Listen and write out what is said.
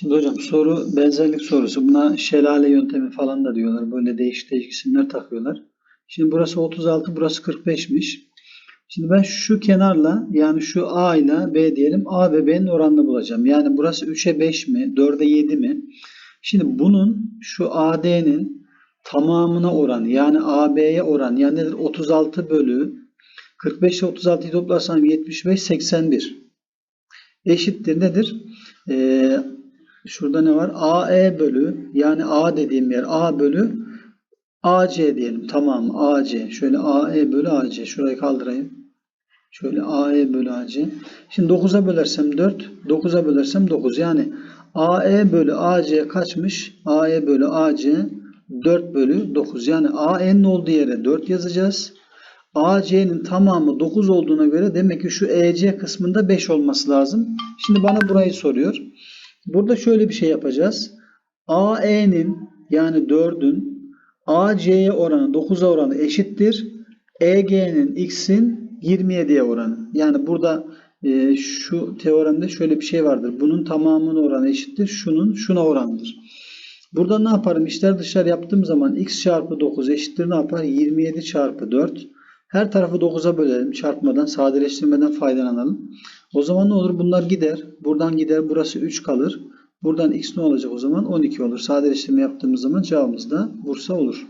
Şimdi hocam soru benzerlik sorusu. Buna şelale yöntemi falan da diyorlar. Böyle değişik değişik isimler takıyorlar. Şimdi burası 36, burası 45'miş. Şimdi ben şu kenarla yani şu A ile B diyelim A ve B'nin oranını bulacağım. Yani burası 3'e 5 mi? 4'e 7 mi? Şimdi bunun şu AD'nin tamamına oranı yani AB'ye oran yani nedir? 36 bölü 45 ile 36'yı toplarsam 75 81 eşittir nedir? Ee, şurada ne var? AE bölü yani A dediğim yer A bölü AC diyelim. Tamam AC. Şöyle AE bölü AC. Şurayı kaldırayım. Şöyle AE bölü AC. Şimdi 9'a bölersem 4. 9'a bölersem 9. Yani AE bölü AC kaçmış? AE bölü AC 4 bölü 9. Yani AN'in olduğu yere 4 yazacağız. AC'nin tamamı 9 olduğuna göre demek ki şu EC kısmında 5 olması lazım. Şimdi bana burayı soruyor. Burada şöyle bir şey yapacağız. AE'nin yani 4'ün AC'ye oranı 9'a oranı eşittir. EG'nin X'in 27'ye oranı. Yani burada e, şu teoremde şöyle bir şey vardır. Bunun tamamının oranı eşittir. Şunun şuna oranıdır. Burada ne yaparım? İşler dışarı yaptığım zaman x çarpı 9 eşittir ne yapar? 27 çarpı 4. Her tarafı 9'a bölelim. Çarpmadan, sadeleştirmeden faydalanalım. O zaman ne olur? Bunlar gider. Buradan gider. Burası 3 kalır. Buradan x ne olacak o zaman? 12 olur. Sadeleştirme yaptığımız zaman cevabımız da Bursa olur.